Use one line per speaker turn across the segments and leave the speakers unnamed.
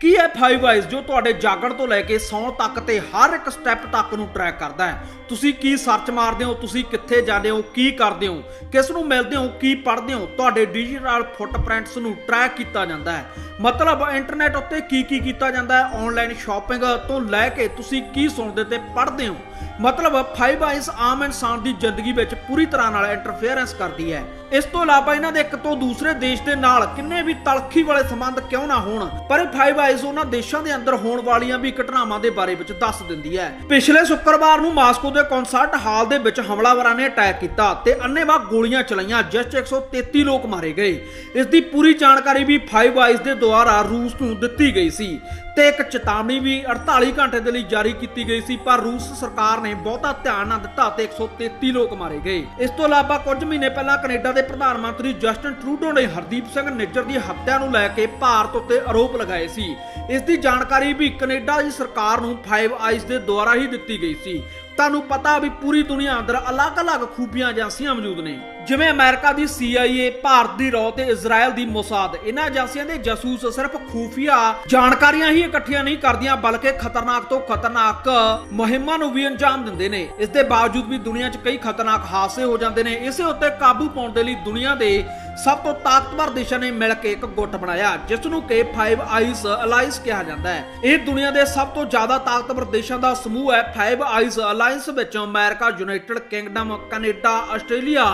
ਕੀ ਹੈ 5 ਆਈਜ਼ ਜੋ ਤੁਹਾਡੇ ਜਾਗਣ ਤੋਂ ਲੈ ਕੇ ਸੌਣ ਤੱਕ ਤੇ ਹਰ ਇੱਕ ਸਟੈਪ ਤੱਕ ਨੂੰ ਟਰੈਕ ਕਰਦਾ ਹੈ? ਤੁਸੀਂ ਕੀ ਸਰਚ ਮਾਰਦੇ ਹੋ? ਤੁਸੀਂ ਕਿੱਥੇ ਜਾਂਦੇ ਹੋ? ਕੀ ਕਰਦੇ ਹੋ? ਕਿਸ ਨੂੰ ਮਿਲਦੇ ਹੋ? ਕੀ ਪੜ੍ਹਦੇ ਹੋ? ਤੁਹਾਡੇ ਡਿਜੀਟਲ ਫੁੱਟਪ੍ਰਿੰਟਸ ਨੂੰ ਟਰੈਕ ਕੀਤਾ ਜਾਂਦਾ ਹੈ। ਮਤਲਬ ਇੰਟਰਨੈਟ ਉੱਤੇ ਕੀ ਕੀ ਕੀਤਾ ਜਾਂਦਾ ਹੈ? ਆਨਲਾਈਨ ਸ਼ਾਪਿੰਗ ਤੋਂ ਲੈ ਕੇ ਤੁਸੀਂ ਕੀ ਸੁਣਦੇ ਤੇ ਪੜ੍ਹਦੇ ਹੋ? ਮਤਲਬ 5 ਆਈਜ਼ ਆਮ ਇਨਸਾਨ ਦੀ ਜ਼ਿੰਦਗੀ ਵਿੱਚ ਪੂਰੀ ਤਰ੍ਹਾਂ ਨਾਲ ਇੰਟਰਫੇਰੈਂਸ ਕਰਦੀ ਹੈ। ਇਸ ਤੋਂ ਇਲਾਵਾ ਇਹਨਾਂ ਦੇ ਇੱਕ ਤੋਂ ਦੂਸਰੇ ਦੇਸ਼ ਦੇ ਨਾਲ ਕਿੰਨੇ ਵੀ ਤਲਖੀ ਵਾਲੇ ਸੰਬੰਧ ਕਿਉਂ ਨਾ ਹੋਣ, ਪਰ ਇਹ 5 ਉਹਨਾਂ ਦੇਸ਼ਾਂ ਦੇ ਅੰਦਰ ਹੋਣ ਵਾਲੀਆਂ ਵੀ ਘਟਨਾਵਾਂ ਦੇ ਬਾਰੇ ਵਿੱਚ ਦੱਸ ਦਿੰਦੀ ਹੈ। ਪਿਛਲੇ ਸ਼ੁੱਕਰਵਾਰ ਨੂੰ ਮਾਸਕੋ ਦੇ ਕਨਸਰਟ ਹਾਲ ਦੇ ਵਿੱਚ ਹਮਲਾਵਰਾਂ ਨੇ ਅਟੈਕ ਕੀਤਾ ਤੇ ਅੰਨ੍ਹੇਵਾਹ ਗੋਲੀਆਂ ਚਲਾਈਆਂ, ਜਿਸ 'ਚ 133 ਲੋਕ ਮਾਰੇ ਗਏ। ਇਸ ਦੀ ਪੂਰੀ ਜਾਣਕਾਰੀ ਵੀ 5 ਆਈਜ਼ ਦੇ ਦੁਆਰਾ ਰੂਸ ਨੂੰ ਦਿੱਤੀ ਗਈ ਸੀ। ਤੇ ਇੱਕ ਚੇਤਾਵਨੀ ਵੀ 48 ਘੰਟੇ ਦੇ ਲਈ ਜਾਰੀ ਕੀਤੀ ਗਈ ਸੀ, ਪਰ ਰੂਸ ਸਰਕਾਰ ਨੇ ਬਹੁਤਾ ਧਿਆਨ ਨਾ ਦਿੱਤਾ ਤੇ 133 ਲੋਕ ਮਾਰੇ ਗਏ। ਇਸ ਤੋਂ ਇਲਾਵਾ ਕੁਝ ਮਹੀਨੇ ਪਹਿਲਾਂ ਕੈਨੇਡਾ ਦੇ ਪ੍ਰਧਾਨ ਮੰਤਰੀ ਜਸਟਨ ਟਰੂਡੋ ਨੇ ਹਰਦੀਪ ਸਿੰਘ ਨਿੱਜਰ ਦੀ ਹੱਤਿਆ ਨੂੰ ਲੈ ਕੇ ਭਾਰਤ ਉੱਤੇ ਆਰੋਪ ਲਗਾਏ ਸੀ। ਇਸ ਦੀ ਜਾਣਕਾਰੀ ਵੀ ਕੈਨੇਡਾ ਦੀ ਸਰਕਾਰ ਨੂੰ 5 ਆਈਜ਼ ਦੇ ਦੁਆਰਾ ਹੀ ਦਿੱਤੀ ਗਈ ਸੀ। ਤੁਹਾਨੂੰ ਪਤਾ ਵੀ ਪੂਰੀ ਦੁਨੀਆ ਅੰਦਰ ਅਲੱਗ-ਅਲੱਗ ਖੂਬੀਆਂ ਏਜੰਸੀਆਂ ਮੌਜੂਦ ਨੇ। ਜਿਵੇਂ ਅਮਰੀਕਾ ਦੀ CIA ਭਾਰਤ ਦੀ ਰੋ ਤੇ ਇਜ਼ਰਾਈਲ ਦੀ ਮੋਸਾਦ। ਇਹਨਾਂ ਏਜੰਸੀਆਂ ਦੇ ਜਾਸੂਸ ਸਿਰਫ ਖੂਫੀਆ ਜਾਣਕਾਰੀਆਂ ਹੀ ਇਕੱਠੀਆਂ ਨਹੀਂ ਕਰਦੀਆਂ, ਬਲਕਿ ਖਤਰਨਾਕ ਤੋਂ ਖਤਰਨਾਕ ਮੁਹਿੰਮਾਂ ਨੂੰ ਵੀ ਅੰਜਾਮ ਦਿੰਦੇ ਨੇ। ਇਸ ਦੇ ਬਾਵਜੂਦ ਵੀ ਦੁਨੀਆ 'ਚ ਕਈ ਖਤਰਨਾਕ ਹਾਦਸੇ ਹੋ ਜਾਂਦੇ ਨੇ। ਇਸੇ ਉੱਤੇ ਕਾਬੂ ਪਾਉਣ ਦੇ ਲਈ ਦੁਨੀਆ ਦੇ ਸਭ ਤੋਂ ਤਾਕਤਵਰ ਦੇਸ਼ਾਂ ਨੇ ਮਿਲ ਕੇ ਇੱਕ ਗੁੱਟ ਬਣਾਇਆ, ਜਿਸ ਨੂੰ ਕਿ 5 ਆਈਸ ਅਲਾਈਅੰਸ ਕਿਹਾ ਜਾਂਦਾ ਹੈ। ਇਹ ਦੁਨੀਆ ਦੇ ਸਭ ਤੋਂ ਜ਼ਿਆਦਾ ਤਾਕਤਵਰ ਦੇਸ਼ਾਂ ਦਾ ਸਮੂਹ ਹੈ। 5 ਆਈਸ ਅਲਾਈਅੰਸ ਵਿੱਚ America, United Kingdom, Canada, Australia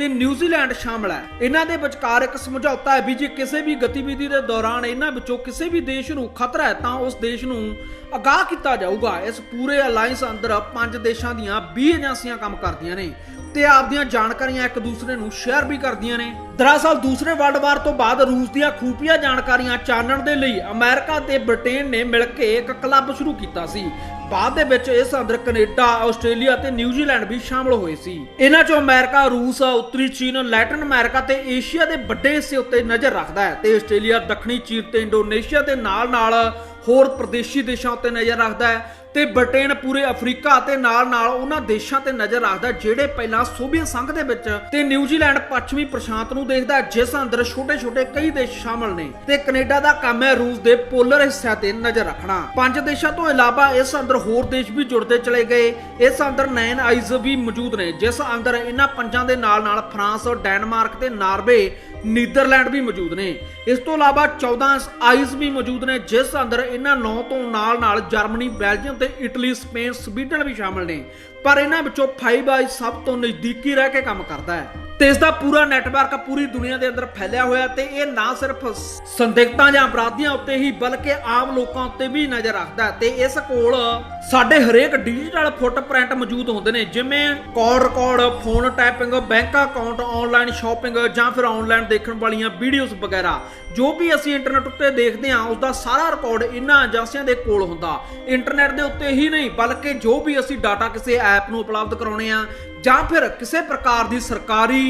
ਤੇ ਨਿਊਜ਼ੀਲੈਂਡ ਸ਼ਾਮਲ ਹੈ। ਇਹਨਾਂ ਦੇ ਵਿਚਕਾਰ ਇੱਕ ਸਮਝੌਤਾ ਹੈ ਵੀ ਜੇ ਕਿਸੇ ਵੀ ਗਤੀਵਿਧੀ ਦੇ ਦੌਰਾਨ ਇਹਨਾਂ ਵਿੱਚੋਂ ਕਿਸੇ ਵੀ ਦੇਸ਼ ਨੂੰ ਖਤਰਾ ਹੈ, ਤਾਂ ਉਸ ਦੇਸ਼ ਨੂੰ ਅਗਾਹ ਕੀਤਾ ਜਾਊਗਾ। ਇਸ ਪੂਰੇ ਅਲਾਈਅੰਸ ਅੰਦਰ ਪੰਜ ਦੇਸ਼ਾਂ ਦੀਆਂ 20 ਏਜੰਸੀਆਂ ਕੰਮ ਕਰਦੀਆਂ ਨੇ। ਤੇ ਆਪਦੀਆਂ ਜਾਣਕਾਰੀਆਂ ਇੱਕ ਦੂਸਰੇ ਨੂੰ ਸ਼ੇਅਰ ਵੀ ਕਰਦੀਆਂ ਨੇ। ਦਰਅਸਲ ਦੂਸਰੇ ਵਰਲਡ ਵਾਰ ਤੋਂ ਬਾਅਦ ਰੂਸ ਦੀਆਂ ਖੂਫੀਆ ਜਾਣਕਾਰੀਆਂ ਚਾਨਣ ਦੇ ਲਈ ਅਮਰੀਕਾ ਤੇ ਬ੍ਰਿਟੇਨ ਨੇ ਮਿਲ ਕੇ ਇੱਕ ਕਲੱਬ ਸ਼ੁਰੂ ਕੀਤਾ ਸੀ। ਬਾਅਦ ਦੇ ਵਿੱਚ ਇਸ ਅੰਦਰ ਕੈਨੇਡਾ, ਆਸਟ੍ਰੇਲੀਆ ਤੇ ਨਿਊਜ਼ੀਲੈਂਡ ਵੀ ਸ਼ਾਮਲ ਹੋਏ ਸੀ। ਇਹਨਾਂ ਚੋਂ ਅਮਰੀਕਾ, ਰੂਸ, ਉੱਤਰੀ ਚੀਨ, ਲੈਟਿਨ ਅਮਰੀਕਾ ਤੇ ਏਸ਼ੀਆ ਦੇ ਵੱਡੇ ਹਿੱਸੇ ਉੱਤੇ ਨਜ਼ਰ ਰੱਖਦਾ ਹੈ ਤੇ ਆਸਟ੍ਰੇਲੀਆ, ਦੱਖਣੀ ਚੀਨ ਤੇ ਇੰਡੋਨੇਸ਼ੀਆ ਦੇ ਨਾਲ-ਨਾਲ ਹੋਰ ਪ੍ਰਦੇਸ਼ੀ ਦੇਸ਼ਾਂ ਉੱਤੇ ਨਜ਼ਰ ਰੱਖਦਾ ਹੈ। ਤੇ ਬ੍ਰਿਟੇਨ ਪੂਰੇ ਅਫਰੀਕਾ ਤੇ ਨਾਲ-ਨਾਲ ਉਹਨਾਂ ਦੇਸ਼ਾਂ ਤੇ ਨਜ਼ਰ ਰੱਖਦਾ ਜਿਹੜੇ ਪਹਿਲਾਂ ਸੋਵੀਅਤ ਸੰਘ ਦੇ ਵਿੱਚ ਤੇ ਨਿਊਜ਼ੀਲੈਂਡ ਪੱਛਮੀ ਪ੍ਰਸ਼ਾਂਤ ਨੂੰ ਦੇਖਦਾ ਜਿਸ ਅੰਦਰ ਛੋਟੇ-ਛੋਟੇ ਕਈ ਦੇਸ਼ ਸ਼ਾਮਲ ਨੇ ਤੇ ਕੈਨੇਡਾ ਦਾ ਕੰਮ ਹੈ ਰੂਸ ਦੇ ਪੋਲਰ ਹਿੱਸਿਆਂ ਤੇ ਨਜ਼ਰ ਰੱਖਣਾ। ਪੰਜ ਦੇਸ਼ਾਂ ਤੋਂ ਇਲਾਵਾ ਇਸ ਅੰਦਰ ਹੋਰ ਦੇਸ਼ ਵੀ ਜੁੜਦੇ ਚਲੇ ਗਏ। ਇਸ ਅੰਦਰ ਨਾਈਨ ਆਈਜ਼ ਵੀ ਮੌਜੂਦ ਨੇ, ਜਿਸ ਅੰਦਰ ਇਹਨਾਂ ਪੰਜਾਂ ਦੇ ਨਾਲ-ਨਾਲ ਫਰਾਂਸ, ਡੈਨਮਾਰਕ ਤੇ ਨਾਰਵੇ ਨੀਦਰਲੈਂਡ ਵੀ ਮੌਜੂਦ ਨੇ। ਇਸ ਤੋਂ ਇਲਾਵਾ 14 ਆਈਜ਼ ਵੀ ਮੌਜੂਦ ਨੇ, ਜਿਸ ਅੰਦਰ ਇਹਨਾਂ 9 ਤੋਂ ਨਾਲ-ਨਾਲ ਜਰਮਨੀ, ਬੈਲਜੀਅਮ ਤੇ ਇਟਲੀ, ਸਪੇਨ, ਸਵੀਡਨ ਵੀ ਸ਼ਾਮਲ ਨੇ। ਪਰ ਇਹਨਾਂ ਵਿੱਚੋਂ 5 ਆਈਜ਼ ਸਭ ਤੋਂ ਨਜ਼ਦੀਕੀ ਰਹਿ ਕੇ ਕੰਮ ਕਰਦਾ ਹੈ। ਤੇ ਇਸ ਦਾ ਪੂਰਾ ਨੈਟਵਰਕ ਪੂਰੀ ਦੁਨੀਆ ਦੇ ਅੰਦਰ ਫੈਲਿਆ ਹੋਇਆ ਤੇ ਇਹ ਨਾ ਸਿਰਫ ਸੰਦਿਗਧਾਂ ਜਾਂ ਅਪਰਾਧੀਆਂ ਉੱਤੇ ਹੀ ਬਲਕਿ ਆਮ ਲੋਕਾਂ ਉੱਤੇ ਵੀ ਨਜ਼ਰ ਰੱਖਦਾ ਹੈ। ਤੇ ਇਸ ਕੋਲ ਸਾਡੇ ਹਰੇਕ ਡਿਜੀਟਲ ਫੁੱਟਪ੍ਰਿੰਟ ਮੌਜੂਦ ਹੁੰਦੇ ਨੇ, ਜਿਵੇਂ call record phone tapping bank account online shopping ਜਾਂ ਫਿਰ ਆਨਲਾਈਨ ਦੇਖਣ ਵਾਲੀਆਂ ਵੀਡੀਓਜ਼ ਵਗੈਰਾ। ਜੋ ਵੀ ਅਸੀਂ ਇੰਟਰਨੈਟ ਉੱਤੇ ਦੇਖਦੇ ਹਾਂ ਉਸ ਦਾ ਸਾਰਾ ਰਿਕਾਰਡ ਇਹਨਾਂ ਏਜੰਸੀਆਂ ਦੇ ਕੋਲ ਹੁੰਦਾ। ਇੰਟਰਨੈਟ ਦੇ ਉੱਤੇ ਹੀ ਨਹੀਂ, ਬਲਕਿ ਜੋ ਵੀ ਅਸੀਂ ਡਾਟਾ ਕਿਸੇ ਐਪ ਨੂੰ ਉਪਲਬਧ ਕਰਾਉਣੇ ਆ ਜਾਂ ਫਿਰ ਕਿਸੇ ਪ੍ਰਕਾਰ ਦੀ ਸਰਕਾਰੀ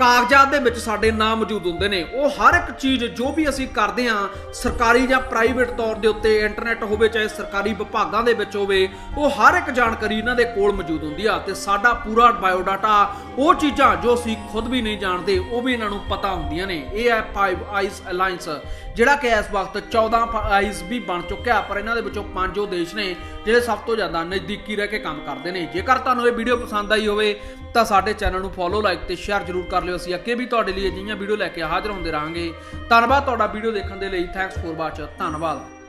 ਕਾਗਜ਼ਾਤ ਦੇ ਵਿੱਚ ਸਾਡੇ ਨਾਮ ਮੌਜੂਦ ਹੁੰਦੇ ਨੇ। ਉਹ ਹਰ ਇੱਕ ਚੀਜ਼ ਜੋ ਵੀ ਅਸੀਂ ਕਰਦੇ ਹਾਂ, ਸਰਕਾਰੀ ਜਾਂ ਪ੍ਰਾਈਵੇਟ ਤੌਰ ਦੇ ਉੱਤੇ, ਇੰਟਰਨੈਟ ਹੋਵੇ, ਚਾਹੇ ਸਰਕਾਰੀ ਵਿਭਾਗਾਂ ਦੇ ਵਿੱਚ ਹੋਵੇ, ਉਹ ਹਰ ਇੱਕ ਜਾਣਕਾਰੀ ਇਹਨਾਂ ਦੇ ਕੋਲ ਮੌਜੂਦ ਹੁੰਦੀ ਆ ਤੇ ਸਾਡਾ ਪੂਰਾ ਬਾਇਓਡਾਟਾ ਉਹ ਚੀਜ਼ਾਂ ਜੋ ਅਸੀਂ ਖੁਦ ਵੀ ਨਹੀਂ ਜਾਣਦੇ, ਉਹ ਵੀ ਇਹਨਾਂ ਨੂੰ ਪਤਾ ਹੁੰਦੀਆਂ ਨੇ। ਇਹ ਹੈ 5 ਆਈਜ਼ ਅਲਾਈਅੰਸ ਜਿਹੜਾ ਕਿ ਇਸ ਵਕਤ 14 ਆਈਜ਼ ਵੀ ਬਣ ਚੁੱਕਿਆ, ਪਰ ਇਹਨਾਂ ਦੇ ਵਿੱਚੋਂ ਪੰਜ ਉਹ ਦੇਸ਼ ਨੇ, ਜਿਹੜੇ ਸਭ ਤੋਂ ਜ਼ਿਆਦਾ ਨਜ਼ਦੀਕੀ ਰਹਿ ਕੇ ਕੰਮ ਕਰਦੇ ਨੇ। ਜੇਕਰ ਤੁਹਾਨੂੰ ਇਹ ਵੀਡੀਓ ਪਸੰਦ ਆਈ ਹੋਵੇ, ਤਾਂ ਸਾਡੇ ਚੈਨਲ ਨੂੰ ਫੋਲੋ ਲਾਈਕ ਤੇ ਸ਼ੇਅਰ ਜ਼ਰੂਰ ਕਰ ਲਿਓ ਅਸੀਂ ਅੱਗੇ ਵੀ ਤੁਹਾਡੇ ਲਈ ਅਜਿਹੀਆਂ ਵੀਡੀਓ ਲੈ ਕੇ ਹਾਜ਼ਰ ਹੁੰਦੇ ਰਹਾਂਗੇ। ਧੰਨਵਾਦ ਤੁਹਾਡਾ ਵੀਡੀਓ ਦੇਖਣ ਦੇ ਲਈ। ਥੈਂਕਸ ਫੋਰ ਵਾਚ ਧੰਨਵਾਦ।